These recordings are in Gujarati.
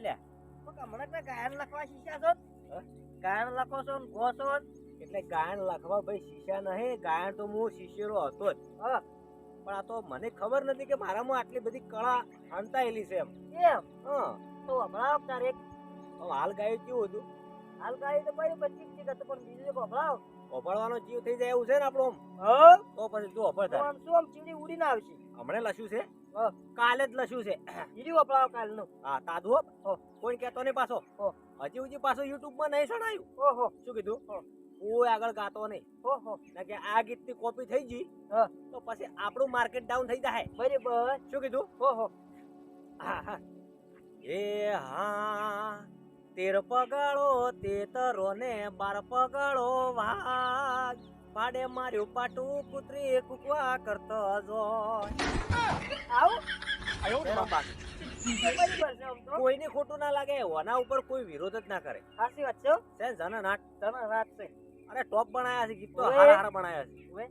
અલ્યા તો હમણાં તમે ગાયન લખવા શીખ્યા છો? ગાયન લખો છો ને ગો છો એટલે ગાયન લખવા ભાઈ શીશા નહીં. ગાયન તો હું શીશેરો હતો જ. હા. પણ આ તો મને ખબર નથી કે મારામાં આટલી બધી કળા અંતાયેલી છે એમ. એમ? હા. તો હમણાં તારે એક. હાલ ગાયું કેવું હતું? હાલ ગાય તો મારી થી હતું પણ બીજું એક ઓફળવાનો જીવ થઈ જાય એવું છે ને આપણો તો પછી તું ઓફળ થાય આમ શું આમ ચીડી ઉડીને આવશે? હમણાં લસ્યું છે. કાલે જ લસ્યું છે. ચીડી વપરાવ કાલનું. હા તાદુ હો. કોઈ કહેતો નહીં પાછો? હો. હજી હજી પાછો યુટ્યુબમાં નહીં સણાયું ઓહો શું કીધું. કોઈ આગળ ગાતો નહીં. ઓહો કે આ ગીતની કોપી થઈ ગઈ. તો પછી આપણું માર્કેટ ડાઉન થઈ જાય બરાબર. શું કીધું? ઓહો હા, હા. એ હા તેર પગાળો તેતરો ને બાર પગાળો વાગ પાડે માર્યું પાટું કૂતરી કુકવા કરતો જોય. કોઈને ખોટું ના લાગે ઓના ઉપર કોઈ વિરોધ જ ના કરે. સાચી વાત છે હો. છે ને જન નાટ છે. અરે ટોપ બનાયા છે ગીત તો હારા હારા બનાયા છે.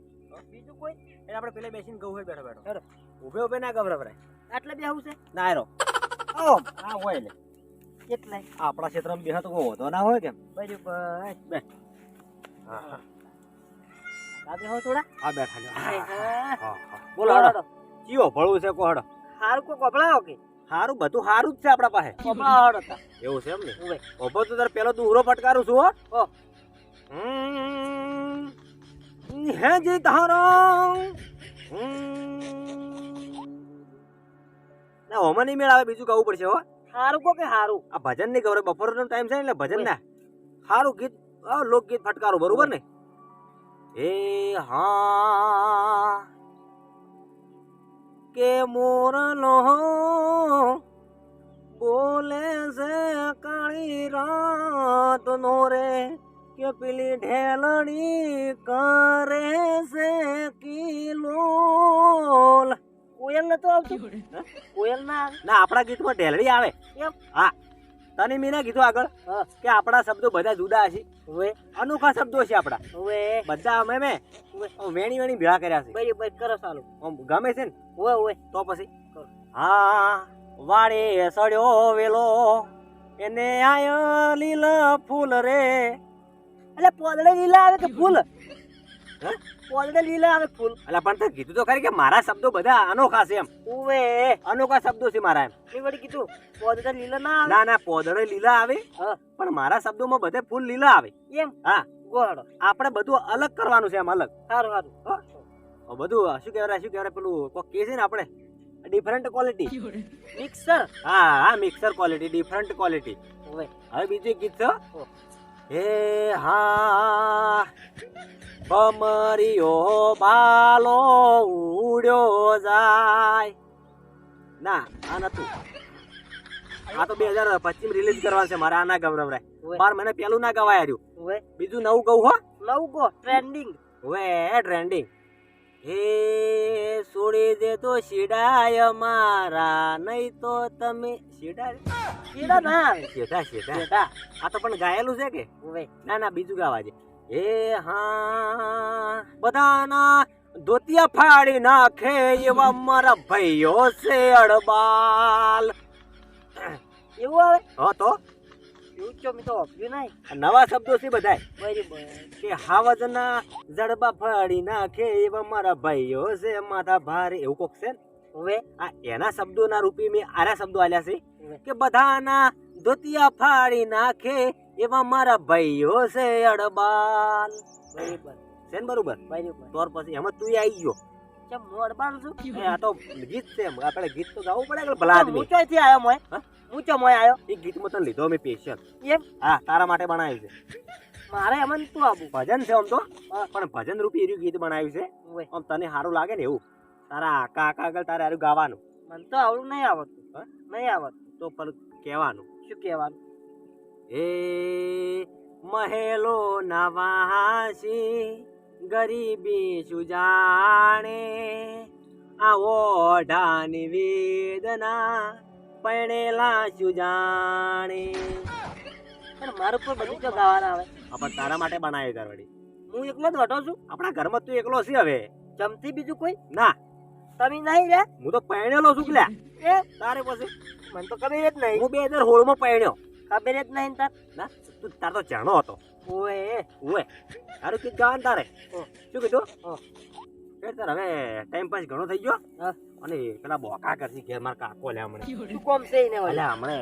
બીજું કોઈ? એટલે આપણે પેલે બેસીને ગૌ હોય બેઠો બેઠો. ઉભે ઉભે ના ગભરાવરાય. આટલે બે આવું છે? ના એરો ઓ હા હોય લે. એટલે આપણા ક્ષેત્રમાં બેહા તો કોઈ વધો ના હોય કેમ? બરાબર. હા હા. હો થોડા? હા બેઠા. હા હા. બોલો હડો ચિયો ભળવું છે કોહડ? હારું કો કપડાઓ કે? હારું બધું હારું જ છે આપણા પાસે. કપડાઓ હડો હતા એવું છે એમ ને. ઓભો તો તાર પેલો તું ઉરો ફટકારું છું હો. હે જી તારો. ના ઓમાં નહીં મેળ આવે બીજું કહું પડશે હો. હારું કો કે હારું? આ ભજન નહીં ગૌરવ બપોરનો ટાઈમ છે એટલે ભજન ના. સારું ગીત લોકગીત ફટકારું બરોબર ને? એ હા. કે મોરલો બોલે છે કાળી રાત નો રે કે પેલી ઢેલણી કરે છે કિલોલ કોયલ નતો આવતો કોયલ ના આપણા ગીતમાં ઢેલડી આવે. એમ? હા. તને મેં ના કીધું આગળ કે આપણા શબ્દો બધા જુદા છે હવે અનોખા શબ્દો છે આપણા. હવે બધા અમે મેં વેણી વેણી ભેળા કર્યા છે. બરાબર કરો ચાલુ. આમ ગમે છે ને? ઓય ઓય તો પછી? હા વાડે સડ્યો વેલો. એને આયો લીલા ફૂલ રે. એટલે પોદળે લીલા આવે કે ફૂલ? હે? પોદડે લીલા આવે ફૂલ. એટલે પણ તે કીધું તો ખરી કે મારા શબ્દો બધા અનોખા છે એમ. ઓવે અનોખા શબ્દો છે મારા એમ. મેં વળી કીધું પોદડે લીલા ના આવે. ના ના પોદડે લીલા આવે. હા. પણ મારા શબ્દોમાં બધે ફૂલ લીલા આવે. એમ? હા. ગોહડો આપણે બધું અલગ કરવાનું છે એમ અલગ. સારું સારું બધું શું કહેવાય શું કહેવાય પેલું કોક કે છે ને આપણે? Different quality. મિક્સર? હા હા મિક્સર ક્વોલિટી ડિફરન્ટ ક્વોલિટી. હવે બીજું કીધું ગીત છે હો. હો. બમરિયો બાલો ઉડ્યો જાય. ના આ નતું. આ તો બે હજાર પચીસ રિલીઝ કરવાનું છે મારે આ ના ગવરાવરાય બાર મને પેલું ના ગવાય રહ્યું બીજું નવું કહું હો. નવું કહો ટ્રેન્ડિંગ હવે ટ્રેન્ડિંગ હે છોડી દે તો શીડાય મારા નહીં તો તમે શીડા શીડા ના. શેઠા શેઠા આ તો પણ ગાયેલું છે કે? ના ના બીજું ગાવા છે હે હા બધાના ધોતિયા ફાડી નાખે એવા મારા ભાઈઓ છે અડબાલ એવું આવે? હો તો? તો નહીં. નવા શબ્દો છે બધાય. બરાબર કે હાવજના જડબા ફાડી નાખે એવા મારા ભાઈઓ છે માથા ભારે એવું કોક છે હવે આ એના શબ્દોના રૂપી મેં આરા શબ્દો આલ્યા છે. કે બધાના ધોતિયા ફાડી નાખે એવા મારા ભાઈઓ છે અડબાલ બરાબર છે ને બરોબર? તોર પછી એમાં તું આવી ગયો. કેમ હું અડબાલ છું આ તો ગીત છે આપણે ગીત તો ગાવું પડે ભલા આદમી? ક્યાંથી આવ્યો મોય? હા? હું ચો મોય આવ્યો એ ગીતમાં તને લીધો મેં સ્પેશિયલ એમ? હા તારા માટે બનાવ્યું છે. મારે એમાં તું આવું ભજન છે આમ તો. પણ ભજન રૂપી એર્યું ગીત બનાવ્યું છે. આમ તને સારું લાગે ને એવું? તારા આકા આકા આગળ તારે હારું ગાવાનું. મને તો આવડું નહીં આવડતું. નહીં આવડતું. તો પણ કહેવાનું. શું કહેવાનું? એ મહેલો નવાસી ગરીબી સુજાણે આ ઓઢાની વેદના પૈણેલા સુજાણે પણ મારું પર બધું જો ગાવાના આવે. પણ તારા માટે બનાવી કરવડી હું એકલો જ વટો છું. આપણા ઘરમાં તું એકલો છે હવે. ચમતી બીજું કોઈ? ના. તમે નહીં રે હું તો પહેણેલો છું કે એ તારે પછી. મને તો ખબર જ નહીં. હું બે હજાર સોળમાં પહેણ્યો ખબર જ નહીં તાર. ના તું તાર તો જાણો હતો. ઓએ ઓએ તારું કીધું ગાવાનું તારે. શું કીધું? હં. એ તાર હવે ટાઈમ પાસ ઘણો થઈ ગયો. હા. અને પેલા બોકા કરશે ઘેર માર કાકો લે હમણે શું કોમ છે એને વળી? હમણે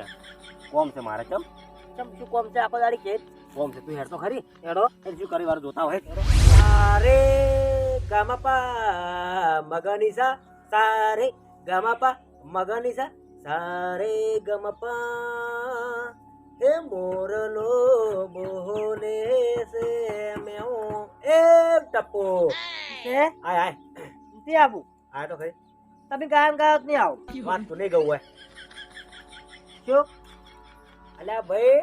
કોમ છે મારે ચમ? ચમ શું કોમ છે? આખો દાડી ખેત? કોમ છે તું હેડ તો ખરી. હેડો. એ શું કરી વાર જોતા હોય? સારે ગામાપા મગનીસા સારે ગામાપા મગનીસા સારે ગમપા હે મોરલો બોલે સે મેઓ એ ટપ્પો. છે આય આય. નથી આવું આય તો ખરી. તમે ગાયન ગાયત નહીં આવો. વાત તો નહીં ગયું હોય. શું? અલ્યા ભાઈ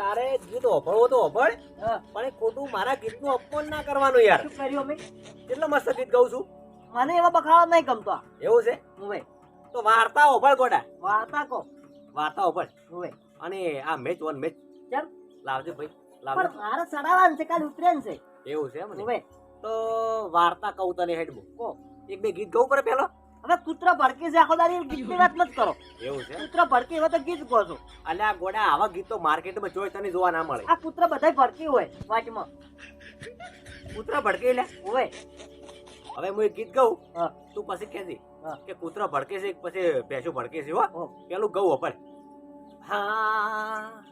તારે ગીત ઓભળવો તો ઓભળ પણ ખોટું મારા ગીતનું અપમાન ના કરવાનું યાર. શું કર્યું અમે? કેટલો મસ્ત ગીત ગાઉં છું. મને એવા બખાડો નહીં ગમતો. એવું છે? હવે. તો વાર્તા ઓભળ ગોડા. વાર્તા કહો. વાર્તા ઓભળ હવે. અને આ મેચ વન મેચ કેમ? લાવજો ભાઈ લાવજો. મારે ચડાવવાનું છે કાલ ઉતરેન છે. એવું છે એમ હવે. તો વાર્તા કહું તને હેડબો કહો એક બે ગીત ગાવું પડે પેલો હવે કૂતરો ભડકે છે આખો દાડી ગીતની વાત મત કરો. એવું છે? કૂતરો ભડકે હવે તો ગીત કહો છો. અલ્યા ગોડા આવા ગીત તો માર્કેટમાં જોઈ તને જોવા ના મળે. આ કૂતરો બધા ભડકી હોય વાંચમાં. કૂતરા ભડકે લે? હોય. હવે હું એક ગીત ગાઉં. તું પછી કહેજે. કે કૂતરો ભડકે છે પછી ભેંસો ભડકે છે હો. પેલું ગૌ અપર હા.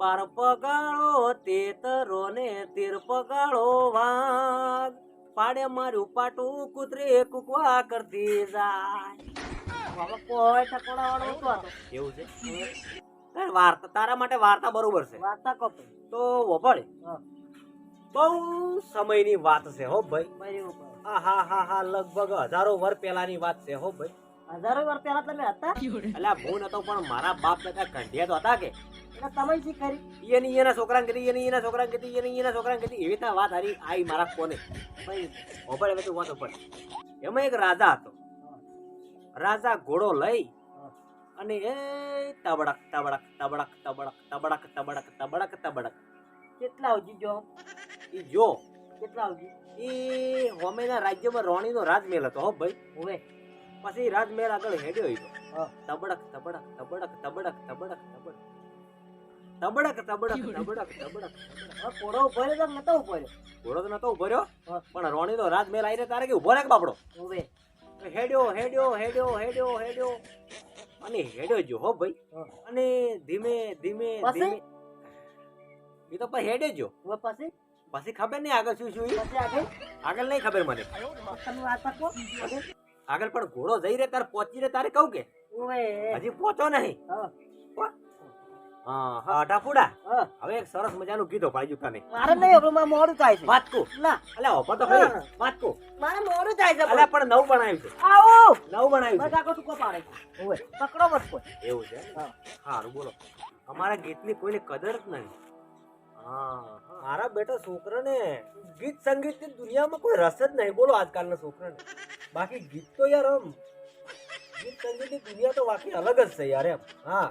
બાર પગાળો તેતરો ને તીર પગાળો વાઘ. પાડે માર્યું પાટું કૂતરે કુકવા કરતી જાય. કોઈ ઠકોડા વાળો. એવું છે? વાર્તા તારા માટે વાર્તા બરોબર છે. વાર્તા કહો તો વપડ બહુ સમયની વાત છે હો ભાઈ. આ હા હા હા લગભગ હજારો વર પહેલાની વાત છે હો ભાઈ. હજારો વર પહેલા તમે હતા? એટલે હું નતો પણ મારા બાપ દાદા કંઢિયા તો હતા કે? તમે જે કરી એની એના છોકરાને કીધી એની એના છોકરાને કીધી એની એના છોકરાને એવી રીતના વાત હારી આવી મારા કોને ભાઈ ઓપડ હવે તું વાત ઓપડ એમાં એક રાજા હતો રાજા ઘોડો લઈ અને એ તબડક તબડક તબડક તબડક તબડક તબડક તબડક તબડક કેટલા આવજી જો એ જો કેટલા આવજી એ હોમેના રાજ્યમાં રોણીનો રાજમહેલ હતો હો ભાઈ હવે પછી રાજમહેલ આગળ હેડ્યો ઈ તબડક તબડક તબડક તબડક તબડક તબડક તબડક તબડક તબડક તબડક. કોડો ઊભો રહ્યો તો નતો ઊભો રહ્યો. ઘોડો તો નતો ઊભો રહ્યો હા. રાત મેલ આવીને તારે કે ઊભો રાખ બાપડો? હવે હેડ્યો હેડ્યો હેડ્યો હેડ્યો હેડ્યો. અને હેડ્યો જો હો ભાઈ. અને ધીમે ધીમે ધીમે. એ તો પછી હેડે જો પછી? પછી ખબર નહીં આગળ શું શું આગળ? આગળ નહીં ખબર મને. આગળ પણ ઘોડો જઈ રે તારે પહોંચી રે તારે કહું કે? હજી પહોંચો નહીં. હા. હવે એક સરસ મજાનું કીધો પાડી તને મારે નહીં હવે મારે મોડું થાય છે. વાતકો ના. અલ્યા ઓપો તો ખરી. વાતકો મારે મોડું થાય છે અલ્યા પણ. નવું બનાવ્યું છે. આવો! નવું બનાવ્યું બસ આખો ટૂંકો પાડે છે. પકડો કોઈ. એવું છે? હા. સારું બોલો. અમારા ગીતની કોઈને કદર જ નહીં. હા હા. મારા બેટા છોકરાને ગીત સંગીતની દુનિયામાં કોઈ રસ જ નહીં. બોલો આજકાલના છોકરાને. બાકી ગીત તો યાર આમ ગીત સંગીતની દુનિયા તો બાકી અલગ જ છે યાર એમ. હા.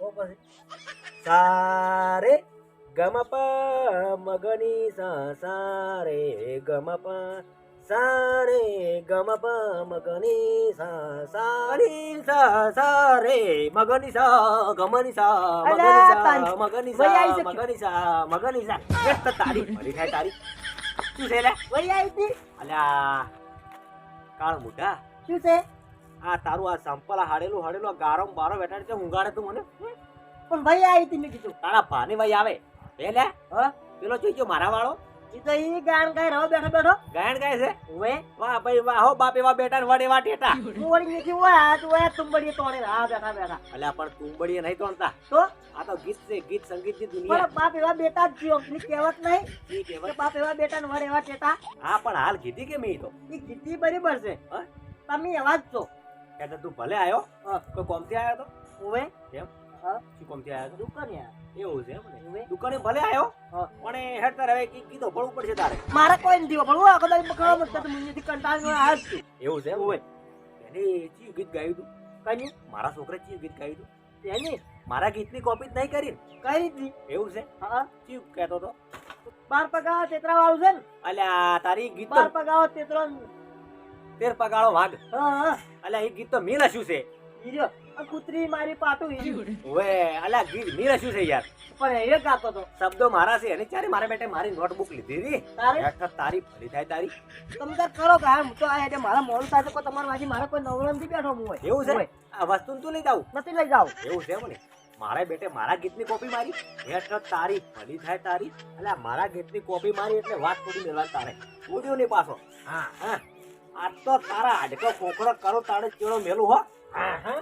તો પછી સારે ગમપ મગની સા સારે ગમપ. સારે ગમપ મગની સા સારી સા સારે મગની સા ગમની સા મગની સા. મગની સા. મગની સા મગની સા. એ તો તારી ફરી થાય તારી. શું છે લે? વહી આવી હતી. અલ્યા કાળ મોટા શું છે? આ તારું આ સંપલ હાડેલું હાડેલું આ ગારો બારો બેઠા છે ઊંઘાડે તું મને. પણ ભાઈ આવી હતી મેં કીધું. તારા ભાને ભાઈ આવે. એ લે હ? પેલો જોઈ જો મારા વાળો? એ તો ઈ ગાન ગાય રહો બેઠો બેઠો. ગાયન ગાય છે? ઓએ વાહ ભાઈ વાહ હો બાપ એવા બેટા વડે વડ એવા ટેટા. હું વળી ઓ આ તો આ તુંબડીએ તોડે હા બેઠા બેઠા. અલ્યા પણ તુંબડીએ નહીં તોડતા. તો? આ તો ગીત છે ગીત સંગીતની પણ દુનિયા બાપ એવા બેટા જ થયો ની કહેવત નહીં. ઈ કહેવત. બાપ એવા બેટા ને વડ એવા ટેટા. હા પણ હાલ કીધી કે મેં તો? એ કીધી બરાબર છે. હા? તમે એવા જ છો. કે તો તું ભલે આવ્યો હા. કોઈ કોમથી આવ્યો તો? હવે એમ હા. શું કોમથી આવ્યો દુકાને તો એવું છે એમ દુકાને ભલે આવ્યો હા. પણ હેડ તારે હવે કીધો ભળવું પડશે તારે. મારે કોઈ નથી ભળવું આખો દાડી બકરાવા મત તો મુંજીથી કંટાળીને આ જ છું. એવું છે ઓવે. એને ચિયું ગીત ગાયું તું. કઈ? મારા છોકરા ચિયું ગીત ગાયું તું. એની? મારા ગીતની કોપી નહીં કરી કઈ હતી એવું છે? હા. ચિયું કહેતો તો? બાર પગાવ તેતરા વાળું છે ને? અલ્યા તારી ગીત બાર પગાવો તેતરો તેર પગાળો વાઘ અલ્યા એ ગીત તો મેં શું છે. બીજો આ કૂતરી મારી પાટું ઓએ રહ્યું. ગીત અલા શું છે યાર. પણ એ ગાતો તો. શબ્દો મારા છે અને ચારે મારા બેટે મારી નોટબુક લીધી હતી? તારે? તારી ભલી થાય તારી. તમે તાર કરો કે હા તો આ એટલે મારા મોલ થાય તો કોઈ તમારા વાજી મારે કોઈ નવરો નથી બેઠો હું એવું છે. આ વસ્તુ તું લઈ જાવ નથી લઈ જાવ એવું છે મને મારા બેટે મારા ગીતની કોપી મારી. હેઠળ તારી ભલી થાય તારી. એટલે મારા ગીતની કોપી મારી એટલે વાત થોડી મેળવાની તારે. ઉડ્યો નહીં પાછો. હા. હા. આ તો તારા હાડકો કોકડો કરો તારે ચેડો મેલું હો. હા હા.